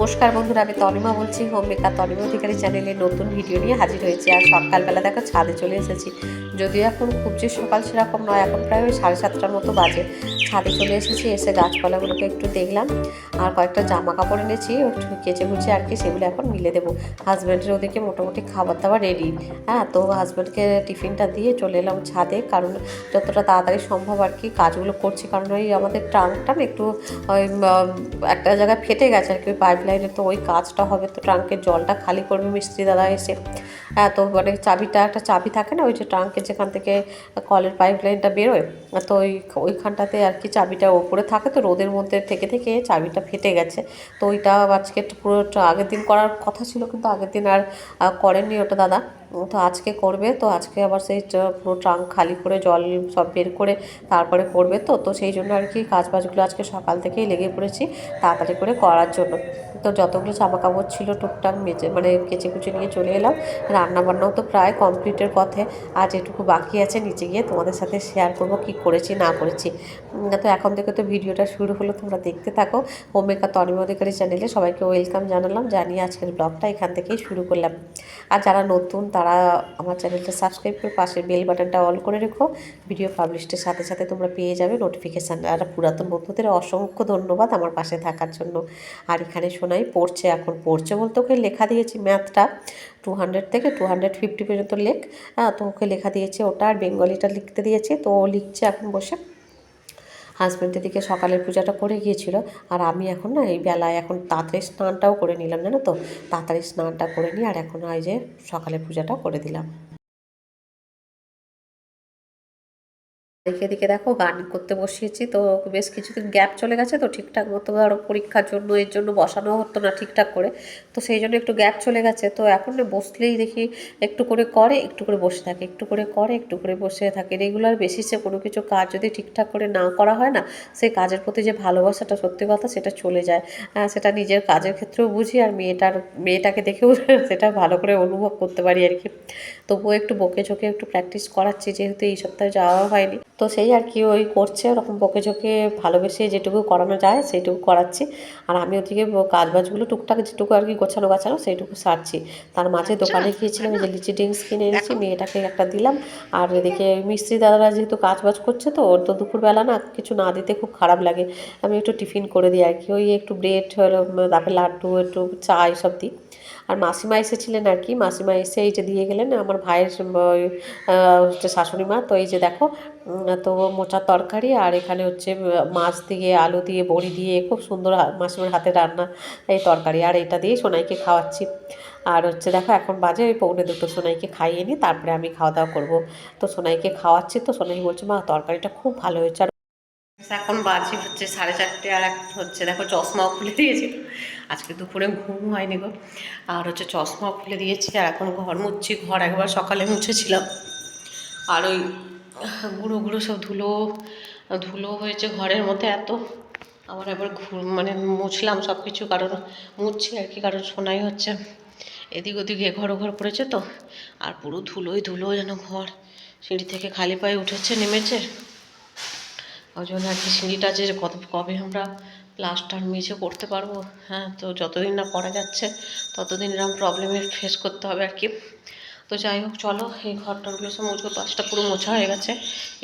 নমস্কার বন্ধুরা, আমি তনিমা বলছি, হোম মেকার তনিমা অধিকারী চ্যানেলে নতুন ভিডিও নিয়ে হাজির হয়েছি। আর সকালবেলা দেখো, ছাদে চলে এসেছি। যদিও এখন খুব যে সকাল সেরকম নয়, এখন প্রায় ওই সাড়ে সাতটার মতো বাজে। ছাদে চলে এসেছি, এসে গাছপালাগুলোকে একটু দেখলাম। আর কয়েকটা জামা কাপড় এনেছি কেচে কুচে আর কি সেগুলো এখন মিলে দেবো। হাজব্যান্ডের ওদিকে মোটামুটি খাবার দাবার রেডি হ্যাঁ তো হাজব্যান্ডকে টিফিনটা দিয়ে চলে এলাম ছাদে। কারণ যতটা তাড়াতাড়ি সম্ভব আর কি কাজগুলো করছি, কারণ ওই আমাদের ট্রাঙ্কটা একটু একটা জায়গায় ফেটে গেছে আর কি, ওই পাইপ লাইনে তো ওই কাজটা হবে, তো ট্রাঙ্কের জলটা খালি করবে মিস্ত্রি দাদা এসে। হ্যাঁ তো মানে চাবিটা, একটা চাবি থাকে না, ওই যে ট্রাঙ্কের যেখান থেকে কলের পাইপ লাইনটা বেরোয়, তো ওই ওইখানটাতে আর কি চাবিটা ওপরে থাকে, তো রোদের মধ্যে থেকে থেকে চাবিটা ফেটে গেছে। তো ওইটা আজকে পুরো আগের দিন করার কথা ছিল, কিন্তু আগের দিন আর করেননি ওটা দাদা। তো আজকে করবে, তো আজকে আবার সেই পুরো ট্রাঙ্ক খালি করে জল সব বের করে তারপরে করবে তো তো সেই জন্য আর কি কাজ বাজগুলো আজকে সকাল থেকেই লেগে পড়েছি তাড়াতাড়ি করে করার জন্য। তো যতগুলো জামা কাপড় ছিল টুকটাক মেজে মানে কেচে কুচে নিয়ে চলে এলাম। রান্না বান্নাও তো প্রায় কমপ্লিটের পথে। আজ এটুকু বাকি আছে, নিচে গিয়ে তোমাদের সাথে শেয়ার করব কি করেছি, না করেছি। তো এখন থেকে তো ভিডিওটা শুরু হলো, তোমরা দেখতে থাকো। হোমেকা তনিম অধিকারী চ্যানেলে সবাইকে ওয়েলকাম জানালাম, জানিয়ে আজকের ব্লগটা এখান থেকেই শুরু করলাম। আর যারা নতুন তারা আমার চ্যানেলটা সাবস্ক্রাইব করে পাশের বেল বাটনটা অল করে রেখো। ভিডিও পাবলিশের সাথে সাথে তোমরা পেয়ে যাবে নোটিফিকেশান আর পুরাতন বন্ধুদের অসংখ্য ধন্যবাদ আমার পাশে থাকার জন্য। আর এখানে শোনাই পড়ছে, এখন পড়ছে বলতে ওকে লেখা দিয়েছি ম্যাথটা টু হান্ড্রেড থেকে টু হান্ড্রেড ফিফটি পর্যন্ত লেখ। হ্যাঁ তো ওকে লেখা দিয়েছে ওটা, আর বেঙ্গলিটা লিখতে দিয়েছে। তো ও লিখছে এখন বসে। হাজব্যান্ডের দিকে সকালের পূজাটা করে গিয়েছিল। আর আমি এখন না এই বেলায় এখন তাড়াতাড়ি স্নানটাও করে নিলাম, জানো তো? তাড়াতাড়ি স্নানটা করে নিই আর এখন এই যে সকালের পূজাটা করে দিলাম। এদিকে এদিকে দেখো গান করতে বসিয়েছি, তো বেশ কিছুদিন গ্যাপ চলে গেছে, তো ঠিকঠাক মতো ধরো পরীক্ষার জন্য, এর জন্য বসানো হতো না ঠিকঠাক করে। তো সেই জন্য একটু গ্যাপ চলে গেছে, তো এখন বসলেই দেখি একটু করে করে, একটু করে বসে থাকে, একটু করে করে, একটু করে বসে থাকে। রেগুলার বেসিসে কোনো কিছু কাজ যদি ঠিকঠাক করে না করা হয় না, সেই কাজের প্রতি যে ভালোবাসাটা সত্যি কথা সেটা চলে যায়। সেটা নিজের কাজের ক্ষেত্রেও বুঝি, আর মেয়েটার, মেয়েটাকে দেখেও সেটা ভালো করে অনুভব করতে পারি আর কি। তবুও একটু বকে ঝোঁকে একটু প্র্যাকটিস করাচ্ছি, যেহেতু এই সপ্তাহে যাওয়া হয়নি। তো সেই আর কি ওই করছে ওরকম বকে ঝোঁকে ভালোবেসে যেটুকু করানো যায় সেইটুকু করাচ্ছি। আর আমি ওদিকে কাজ বাজগুলো টুকটাক যেটুকু আর কি গোছানো গাছানো সেইটুকু সারছি। তার মাঝে দোকানে গিয়েছিলাম যে লিচি ড্রিঙ্কস কিনে এনেছি মেয়েটাকে একটা দিলাম। আর এদিকে মিস্ত্রি দাদারা যেহেতু কাজ বাজ করছে তো ওর তো দুপুরবেলা না কিছু না দিতে খুব খারাপ লাগে। আমি একটু টিফিন করে দিই আর কি ওই একটু ব্রেড হলো তারপরে লাড্ডু একটু চা এইসব দিই। আর মাসিমা এসেছিলেন আর কি, মাসিমা এসে এই যে দিয়ে গেলেন, আমার ভাইয়ের হচ্ছে শাশুড়ি মা। তো এই যে দেখো তো মোচার তরকারি আর এখানে হচ্ছে মাছ দিয়ে, আলু দিয়ে, বড়ি দিয়ে, খুব সুন্দর মাসিমার হাতে রান্না এই তরকারি। আর এটা দিয়ে সোনাইকে খাওয়াচ্ছি। আর হচ্ছে দেখো, এখন বাজে, ওই পৌনে দুটো, সোনাইকে খাইয়ে নিই, তারপরে আমি খাওয়া দাওয়া করব। তো সোনাইকে খাওয়াচ্ছি, তো সোনাই বলছে, মা, তরকারিটা খুব ভালো হয়েছে। আর এখন বাজে হচ্ছে সাড়ে চারটে আর এখন হচ্ছে দেখো চশমাও খুলে দিয়েছি আজকে দুপুরে ঘুম হয়নি গো। আর হচ্ছে চশমাও খুলে দিয়েছি আর এখন ঘর মুছছি। ঘর একবার সকালে মুছেছিলাম। আর ওই গুঁড়ো গুঁড়ো সব ধুলো ধুলো হয়েছে ঘরের মধ্যে এত। আবার একবার ঘুর মানে মুছলাম সব কিছু কারণ মুছছি আর কি কারণ শোনাই হচ্ছে। এদিক ওদিক এ ঘর ওঘর পড়েছে তো। আর পুরো ধুলোই ধুলো যেন ঘর। সিঁড়ি থেকে খালি পায়ে উঠেছে, নেমেছে। ওই জন্য আর কি সিঁড়িটা যে কত, কবে আমরা প্লাস্টার মেঝে করতে পারব? হ্যাঁ তো যতদিন না করা যাচ্ছে, ততদিন এরকম প্রবলেমের ফেস করতে হবে আর কি। তো যাই হোক, চলো, এই ঘরটাগুলো সব মুছবো পাশটা পুরো মোছা হয়ে গেছে।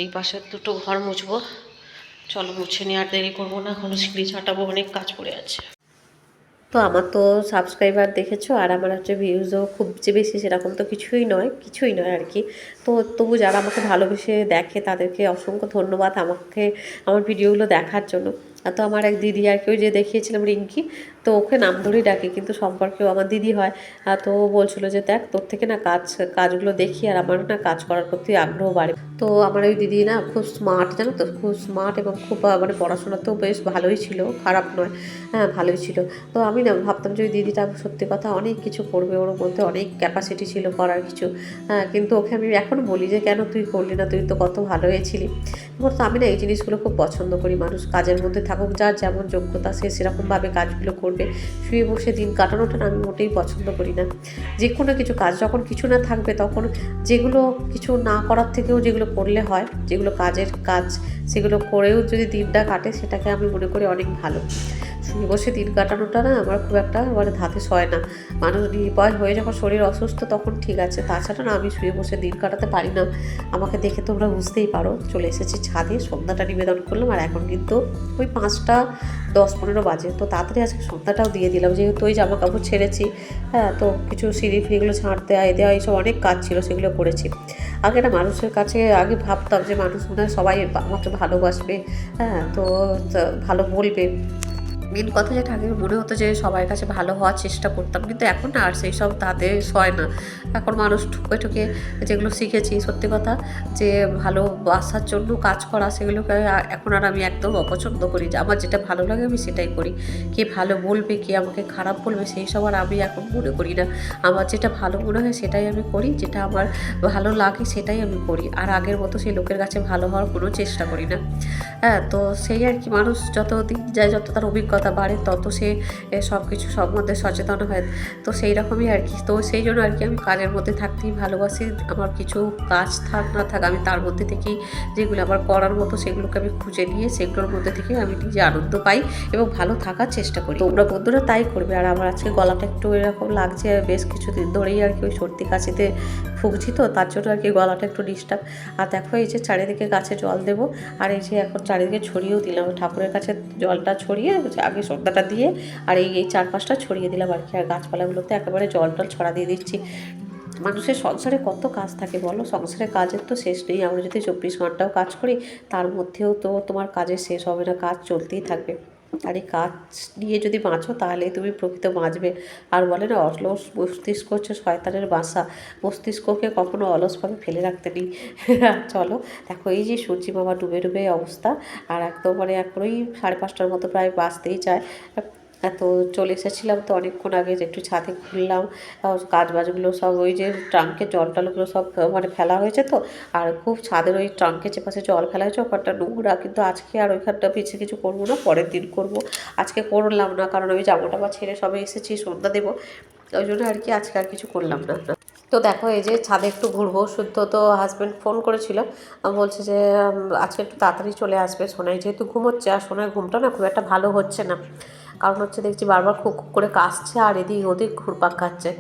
এই পাশের দুটো ঘর মুছবো। চলো, মুছে নিয়ে আর দেরি করব না, এখনও সিঁড়ি ছাটাবো, অনেক কাজ পড়ে আছে। তো আমার তো সাবস্ক্রাইবার দেখেছ, আর আমার হচ্ছে ভিউজও খুব যে বেশি সেরকম তো কিছুই নয় কিছুই নয় আর কি। তো তবু যারা আমাকে ভালোবেসে দেখে তাদেরকে অসংখ্য ধন্যবাদ আমাকে, আমার ভিডিওগুলো দেখার জন্য। তো আমার এক দিদি আর কেউ যে দেখিয়েছিলাম রিঙ্কি, তো ওকে নাম ধরেই ডাকে, কিন্তু সম্পর্কেও আমার দিদি হয়। তো ও বলছিল যে, দেখ, তোর থেকে না কাজ, কাজগুলো দেখি, আর আমার না কাজ করার প্রতি আগ্রহ বাড়ে। তো আমার ওই দিদি না খুব স্মার্ট জানো তো? খুব স্মার্ট এবং খুব মানে পড়াশোনাতেও বেশ ভালোই ছিল, খারাপ নয় হ্যাঁ ভালোই ছিল। তো আমি না ভাবতাম যে, ওই দিদিটা সত্যি কথা অনেক কিছু করবে, ওর মধ্যে অনেক ক্যাপাসিটি ছিল করার কিছু হ্যাঁ কিন্তু ওকে আমি এখন বলি যে, কেন তুই করলি না? তুই তো কত ভালো হয়েছিলি তো আমি না এই জিনিসগুলো খুব পছন্দ করি মানুষ কাজের মধ্যে থাকুক যার যেমন যোগ্যতা সে সেরকমভাবে কাজগুলো করবে। শুয়ে বসে দিন কাটানোটা আমি মোটেই পছন্দ করি না। যে কোনো কিছু কাজ যখন কিছু না থাকবে তখন যেগুলো কিছু না করার থেকেও যেগুলো করলে হয়, যেগুলো কাজের কাজ সেগুলো করেও যদি দিনটা কাটে সেটাকে আমি মনে করি অনেক ভালো। শুয়ে বসে দিন কাটানোটা না আমার খুব একটা মানে ধাতে সয় না। মানুষ নির্ভয় হয়ে যখন শরীর অসুস্থ তখন ঠিক আছে। তাছাড়া না আমি শুয়ে বসে দিন কাটাতে পারি না। আমাকে দেখে তোমরা বুঝতেই পারো। চলে এসেছি ছাদে, সন্ধ্যাটা নিবেদন করলাম। আর এখন কিন্তু ওই পাঁচটা দশ পনেরো বাজে। তো তাড়াতাড়ি আজকে সন্ধ্যাটাও দিয়ে দিলাম। যেহেতু ওই জামা কাপড় ছেড়েছি হ্যাঁ তো কিছু সিঁড়ি ফিড়িগুলো ছাঁট দেওয়া এ দেওয়া এইসব অনেক কাজ ছিল, সেগুলো করেছি। আগে না মানুষের কাছে আগে ভাবতাম যে মানুষ মনে হয় সবাই আমাকে ভালোবাসবে হ্যাঁ তো ভালো বলবে। মেন কথা যেটা, আগে মনে হতো যে সবার কাছে ভালো হওয়ার চেষ্টা করতাম, কিন্তু এখন আর সেই সব তাতে সয় না। এখন মানুষ ঠুকে ঠুকে যেগুলো শিখেছি, সত্যি কথা, যে ভালো বাসার জন্য কাজ করা, সেগুলোকে এখন আর আমি একদম অপছন্দ করি যে আমার যেটা ভালো লাগে আমি সেটাই করি। কে ভালো বলবে, কে আমাকে খারাপ বলবে সেই সব আর আমি এখন মনে করি না। আমার যেটা ভালো মনে হয় সেটাই আমি করি, যেটা আমার ভালো লাগে সেটাই আমি করি। আর আগের মতো সেই লোকের কাছে ভালো হওয়ার কোনো চেষ্টা করি না। হ্যাঁ তো সেই আর কি, মানুষ যত দিন যায়, যত তার অভিজ্ঞতা বাড়ে, তত সে সব কিছু সম্বন্ধে সচেতন হয়। তো সেই রকমই আর কি। তো সেই জন্য আর কি আমি কাজের মধ্যে থাকতেই ভালোবাসি। আমার কিছু কাজ থাক, না থাক, আমি তার মধ্যে থেকেই যেগুলো আমার করার মতো সেগুলোকে আমি খুঁজে নিয়ে সেগুলোর মধ্যে থেকে আমি নিজে আনন্দ পাই এবং ভালো থাকার চেষ্টা করি। তোমরা বন্ধুরা তাই করবে। আর আমার আজকে গলাটা একটু এরকম লাগছে, বেশ কিছুদিন ধরেই আর কি ওই সর্দি কাশিতে ভুগছি তো, তার জন্য আর কি গলাটা একটু ডিস্টার্ব। আর দেখো এই যে চারিদিকে গাছে জল দেবো। আর এই যে এখন চারিদিকে ছড়িয়েও দিলাম। ঠাকুরের কাছে জলটা ছড়িয়ে আগে সর্দাটা দিয়ে আর এই এই চারপাশটা ছড়িয়ে দিলাম আর কি। আর গাছপালাগুলোতে একেবারে জল টল ছড়া দিয়ে দিচ্ছি। মানুষের সংসারে কত কাজ থাকে বলো? সংসারে কাজের তো শেষ নেই। আমরা যদি চব্বিশ ঘন্টাও কাজ করি, তার মধ্যেও তো তোমার কাজের শেষ হবে না, কাজ চলতেই থাকবে। আর এই কাজ নিয়ে যদি বাঁচো তাহলে তুমি প্রকৃত বাঁচবে। আর বলে না, অলস মস্তিষ্ক হচ্ছে শয়তানের বাসা। মস্তিষ্ককে কখনো অলসভাবে ফেলে রাখতে নেই। চলো, দেখো এই যে সূর্যি বাবা ডুবে ডুবে অবস্থা। আর একদম মানে এখন ওই সাড়ে পাঁচটার মতো প্রায় বাঁচতেই যায় তো চলে এসেছিলাম তো অনেকক্ষণ আগে একটু ছাদে ঘুরলাম কাজ বাজগুলো সব ওই যে ট্রাঙ্কে জল টলগুলো সব মানে ফেলা হয়েছে তো, আর খুব ছাদের ওই ট্রাঙ্কের চেপাশে জল ফেলা হয়েছে ওখানটা নোংরা, কিন্তু আজকে আর ওইখানটা পিছিয়ে কিছু করব না, পরের দিন করব। আজকে করলাম না, কারণ আমি জামা বা ছেড়ে সবে এসেছি, সন্ধ্যা দেবো, ওই জন্য আর কি আজকে আর কিছু করলাম না। তো দেখো এই যে ছাদে একটু ঘুরবো, শুদ্ধ তো হাজব্যান্ড ফোন করেছিল বলছে যে আজকে একটু তাড়াতাড়ি চলে আসবে, সোনাই যেহেতু ঘুমোচ্ছে, আর সোনার ঘুমটা না খুব একটা ভালো হচ্ছে না। কারণ হচ্ছে দেখছি বারবার খুব করে কাশছে আর এদিক ওদিক ঘুরপাক খাচ্ছে।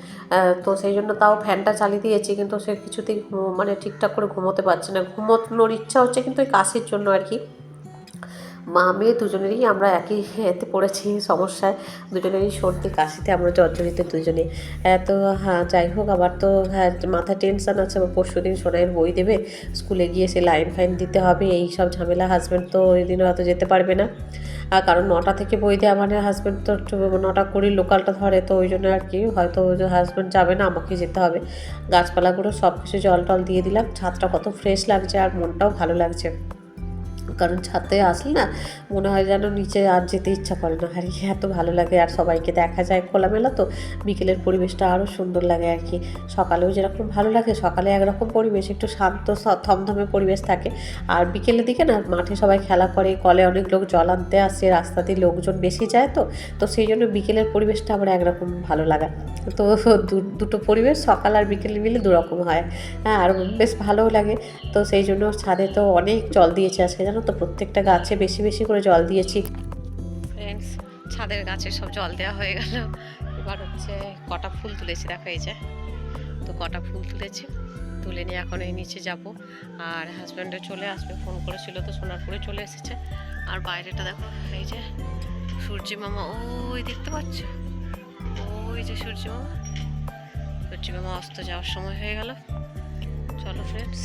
তো সেই জন্য তাও ফ্যানটা চালিয়ে দিয়েছি কিন্তু সে কিছুতেই মানে ঠিকঠাক করে ঘুমোতে পারছে না। ঘুমোনোর ইচ্ছা হচ্ছে কিন্তু ওই কাশির জন্য আর কি। মা মেয়ে দুজনেরই আমরা একই এতে পড়েছি সমস্যায়। দুজনেরই সর্দি কাশিতে আমরা জর্জরিত দুজনে। আহ, তো হ্যাঁ যাই হোক আবার তো হ্যাঁ মাথায় টেনশন আছে আবার পরশু দিন সোনাইয়ের বই দেবে। স্কুলে গিয়ে সে লাইন ফাইন দিতে হবে এই সব ঝামেলা হাজব্যান্ড তো ওই দিন হয়তো যেতে পারবে না। কারণ নটা থেকে বই দেয় আমার হাজব্যান্ড তো নটা কুড়ি লোকালটা ধরে, তো ওই জন্য আর কি হয়তো হাজব্যান্ড যাবে না, আমাকে যেতে হবে। গাছপালাগুলো সব কিছু জল টল দিয়ে দিলাম, ছাদটা কত ফ্রেশ লাগছে আর মনটাও ভালো লাগছে। কারণ ছাদে আসলে না মনে হয় যেন নিচে আর যেতে ইচ্ছা করে না। আর কি, এত ভালো লাগে আর সবাইকে দেখা যায় খোলামেলা তো। বিকেলের পরিবেশটা আরও সুন্দর লাগে আর কি। সকালেও যেরকম ভালো লাগে, সকালে একরকম পরিবেশ, একটু শান্ত থমথমে পরিবেশ থাকে। আর বিকেলের দিকে না মাঠে সবাই খেলা করে, কলে অনেক লোক জল আনতে আসে, রাস্তা দিয়ে লোকজন বেশি যায় তো। তো সেই জন্য বিকেলের পরিবেশটা আমার একরকম ভালো লাগা। তো দুটো পরিবেশ সকাল আর বিকেল মিলে দুরকম হয়। হ্যাঁ আর বেশ ভালোও লাগে। তো সেই জন্য ছাদে তো অনেক জল দিয়েছে আজকে, জানো তো প্রত্যেকটা গাছে বেশি বেশি করে জল দিয়েছি। ফ্রেন্ডস ছাদের গাছে সব জল দেওয়া হয়ে গেল। এবার হচ্ছে কটা ফুল তুলেছি, দেখো এই যে। তো কটা ফুল তুলেছি, তুলে নিয়ে এখন এই নিচে যাব। আর হাজব্যান্ডে চলে আসবে ফোন করেছিল তো সোনারপুরে চলে এসেছে। আর বাইরেটা দেখো, এই যে সূর্যি মামা, ওই দেখতে পাচ্ছ? ওই যে সূর্যি মামা। সূর্যি মামা অস্ত যাওয়ার সময় হয়ে গেল। চলো ফ্রেন্ডস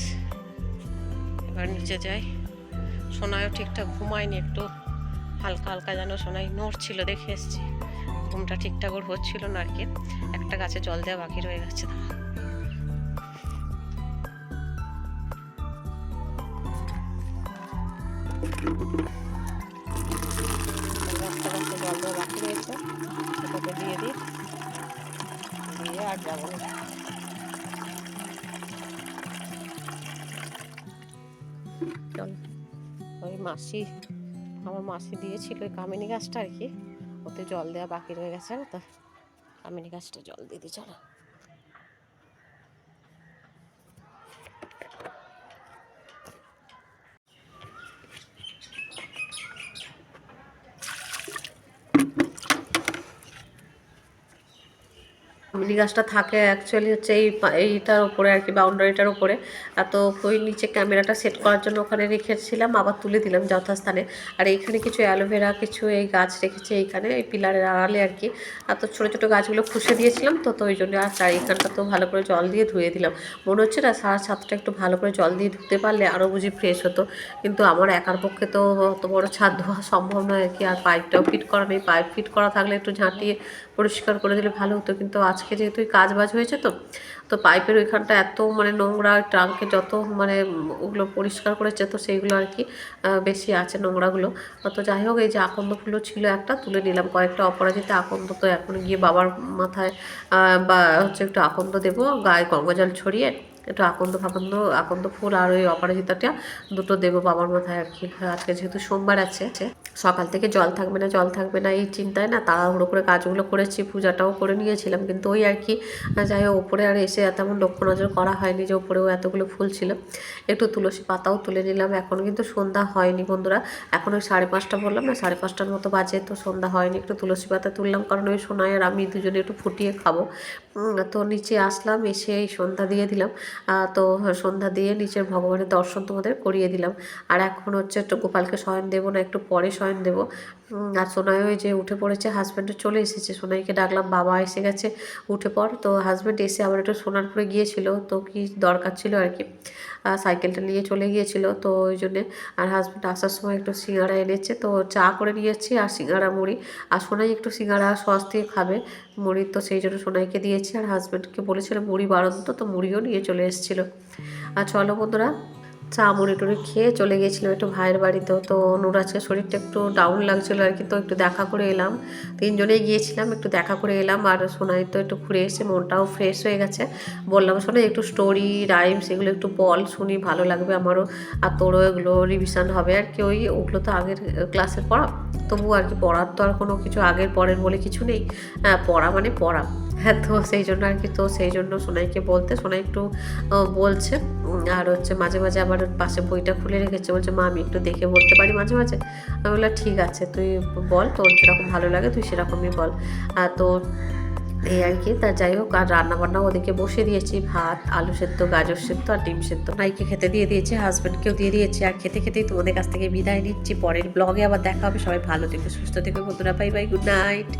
এবার নিচে যাই। সোনায়ও ঠিকঠাক ঘুমায়নি, একটু হালকা হালকা যেন সোনাই নড়ছিল দেখে এসছি। ঘুমটা ঠিকঠাক ওর হচ্ছিল না আর কি। একটা গাছে জল দেওয়া বাকি রয়ে গেছে। দাঁড়া। একটা জল দেওয়া বাকি রয়েছে আর যাব ওই মাসি, আমার মাসি দিয়েছিল ওই কামিনী গাছটা আর কি। ওতে জল দেওয়া বাকি রয়ে গেছে তো। কামিনী গাছটা জল দিয়ে দিই, চলো। মিনি গাছটা থাকে অ্যাকচুয়ালি হচ্ছে এই এইটার উপরে আর কি বাউন্ডারিটার উপরে। তো ওই নিচে ক্যামেরাটা সেট করার জন্য ওখানে রেখেছিলাম, আবার তুলে দিলাম যথাস্থানে। আর এইখানে কিছু অ্যালোভেরা কিছু এই গাছ রেখেছে এইখানে, এই পিলারের আড়ালে আর কি। আর তো ছোটো ছোটো গাছগুলো খুশে দিয়েছিলাম তো তো ওই জন্য আর তার এইখানটা তো ভালো করে জল দিয়ে ধুয়ে দিলাম। মনে হচ্ছে না সারা ছাদটা একটু ভালো করে জল দিয়ে ধুতে পারলে আরও বুঝি ফ্রেশ হতো। কিন্তু আমার একার পক্ষে তো অত বড় ছাদ ধোয়া সম্ভব নয় আর কি, আর পাইপটাও ফিট করা নেই। পাইপ ফিট করা থাকলে একটু ঝাঁটিয়ে পরিষ্কার করে দিলে ভালো হতো। কিন্তু আজকে যেহেতু কাজ বাজ হয়েছে তো তো পাইপের ওইখানটা এত মানে নোংরা, ট্রাঙ্কে যত মানে ওগুলো পরিষ্কার করেছে তো সেইগুলো আর কি বেশি আছে নোংরাগুলো। তো যাই হোক, এই যে আকন্দগুলো ছিল একটা, তুলে নিলাম। কয়েকটা অপরাজিতা আকন্দ তো এখন গিয়ে বাবার মাথায় বা হচ্ছে একটু আকন্দ দেবো, গায়ে গঙ্গাজল ছড়িয়ে একটু আকন্দ ফাকন্দ, আকন্দ ফুল আর ওই অপরাজিতাটা দুটো দেবো বাবার মাথায় আর কি। আজকে যেহেতু সোমবার আছে, সকাল থেকে জল থাকবে না, জল থাকবে না এই চিন্তায় না তাড়াহুড়ো করে কাজগুলো করেছি, পূজাটাও করে নিয়েছিলাম, কিন্তু ওই আর কি, যাই হোক ওপরে আর এসে তেমন লক্ষ্য নজর করা হয়নি যে ওপরেও এতগুলো ফুল ছিল। একটু তুলসী পাতাও তুলে নিলাম, এখন কিন্তু সন্ধ্যা হয়নি বন্ধুরা। এখন ওই সাড়ে পাঁচটা বললাম না, সাড়ে পাঁচটার মতো বাজে, তো সন্ধ্যা হয়নি, একটু তুলসী পাতা তুললাম, কারণ ওই সোনায় আর আমি দুজনে একটু ফুটিয়ে খাব। তো নিচে আসলাম, এসে এই সন্ধ্যা দিয়ে দিলাম। তো সন্ধ্যা দিয়ে নিচের ভগবানের দর্শন তোমাদের করিয়ে দিলাম। আর এখন হচ্ছে গোপালকে শয়ন দেবো, না একটু পরে শয়ন দেবো। আর সোনাই ওই যে উঠে পড়েছে হাজব্যান্ডও চলে এসেছে। সোনাইকে ডাকলাম, বাবা এসে গেছে, উঠে পড়। তো হাজব্যান্ড এসে আবার একটু সোনারপুরে গিয়েছিল, তো কি দরকার ছিল আর কি। সাইকেলটা নিয়ে চলে গিয়েছিল, তো ওই জন্যে আর হাজব্যান্ড আসার সময় একটু সিঙ্গাড়া এনেছে। তো চা করে নিয়েছি আর সিঙ্গাড়া মুড়ি। আর সোনাই একটু সিঙ্গাড়া সস দিয়ে খাবে, মুড়ি তো সেই জন্য সোনাইকে দিয়েছি। আর হাজব্যান্ডকে বলেছিলাম মুড়ি বাড়ান তো তো মুড়িও নিয়ে চলে এসেছিল। আর চলো বন্ধুরা চা মুড়ি টুড়ি খেয়ে চলে গিয়েছিলাম একটু ভাইয়ের বাড়িতেও তো অনুর আজকে শরীরটা একটু ডাউন লাগছিল আর কি, তো একটু দেখা করে এলাম। তিনজনেই গিয়েছিলাম, একটু দেখা করে এলাম আর সোনাই তো একটু ঘুরে এসে মনটাও ফ্রেশ হয়ে গেছে। বললাম শোনাই একটু স্টোরি রাইমস এগুলো একটু বল, শুনি, ভালো লাগবে আমারও। আর তোরও এগুলো রিভিশন হবে। আর কি, ওই ওগুলো তো আগের ক্লাসের পড়া। তবু আর কি পড়ার তো আর কোনো কিছু আগের পরের বলে কিছু নেই। হ্যাঁ পড়া মানে পড়া। হ্যাঁ তো সেই জন্য আর কি, তো সেই জন্য সোনাইকে বলতে, সোনাই একটু বলছে আর হচ্ছে মাঝে মাঝে আবার পাশে বইটা খুলে রেখেছে, বলছে, মা, আমি একটু দেখে বলতে পারি মাঝে মাঝে? আমি বললাম, ঠিক আছে, তুই বল, তোর যেরকম ভালো লাগে, তুই সেরকমই বল। আর তো এই আর কি, তা যাই হোক, আর রান্না বান্না ওদিকে বসে দিয়েছি, ভাত, আলু সেদ্ধ, গাজর সেদ্ধ, আর ডিম সেদ্ধ। নাইকে খেতে দিয়ে দিয়েছি হাজব্যান্ডকেও দিয়ে দিয়েছি, আর খেতে খেতেই তোমাদের কাছ থেকে বিদায় নিচ্ছি, পরের ব্লগে আবার দেখা হবে, সবাই ভালো থেকো, সুস্থ থেকো, বন্ধুরা, বাই বাই, গুড নাইট।